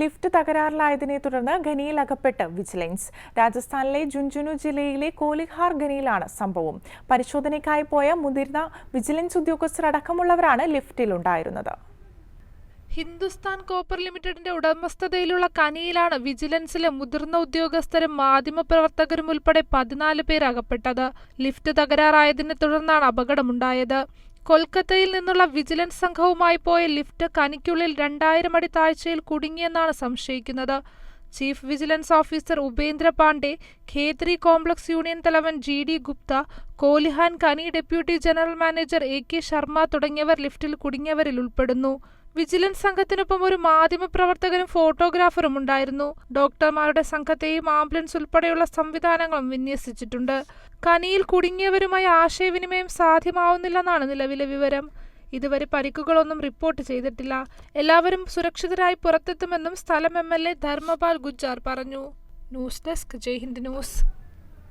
Lift തകരാറിലായതിനെ തുടർന്ന് ഖനിയിൽ അകപ്പെട്ട് vigilance. രാജസ്ഥാനിലെ ജുൻജുനു ജില്ലയിലെ കോലിഹാർ ഖനിയിലാണ് സംഭവം. പരിശോധനയ്ക്കായി പോയ മുതിർന്ന വിജിലൻസ് ഉദ്യോഗസ്ഥർ അടക്കമുള്ളവരാണ് ലിഫ്റ്റിലുണ്ടായിരുന്നത്. ഹിന്ദുസ്ഥാൻ കോപ്പർ ലിമിറ്റഡിന്റെ ഉടമസ്ഥതയിലുള്ള കനിയിലാണ് വിജിലൻസിലെ മുതിർന്ന ഉദ്യോഗസ്ഥരും മാധ്യമപ്രവർത്തകരും ഉൾപ്പെടെ പതിനാല് പേർ അകപ്പെട്ടത്. ലിഫ്റ്റ് തകരാറായതിനെ തുടർന്നാണ് അപകടമുണ്ടായത്. കൊൽക്കത്തയിൽ നിന്നുള്ള വിജിലൻസ് സംഘവുമായി പോയ ലിഫ്റ്റ് കനിക്കുള്ളിൽ രണ്ടായിരം അടി താഴ്ചയിൽ കുടുങ്ങിയെന്നാണ് സംശയിക്കുന്നത്. Chief vigilance officer Upendra Pandey Khetri complex union തലവൻ G D Gupta Kolihan Kani deputy general manager A K Sharma തുടങ്ങിയവർ ലിഫ്റ്റിൽ കുടുങ്ങിയവരിൽ ഉൾപ്പെടുന്നു. വിജിലൻസ് സംഘത്തിനൊപ്പം ഒരു മാധ്യമപ്രവർത്തകനും ഫോട്ടോഗ്രാഫറും ഉണ്ടായിരുന്നു. ഡോക്ടർമാരുടെ സംഘത്തെയും ആംബുലൻസ് ഉൾപ്പെടെയുള്ള സംവിധാനങ്ങളും വിന്യസിച്ചിട്ടുണ്ട്. കനിയിൽ കുടുങ്ങിയവരുമായി ആശയവിനിമയം സാധ്യമാവുന്നില്ലെന്നാണ് നിലവിലെ വിവരം. ഇതുവരെ പരിക്കുകളൊന്നും റിപ്പോർട്ട് ചെയ്തിട്ടില്ല. എല്ലാവരും സുരക്ഷിതരായി പുറത്തെത്തുമെന്നും സ്ഥലം M L A Dharampal Gujjar പറഞ്ഞു. News desk Jaihind news.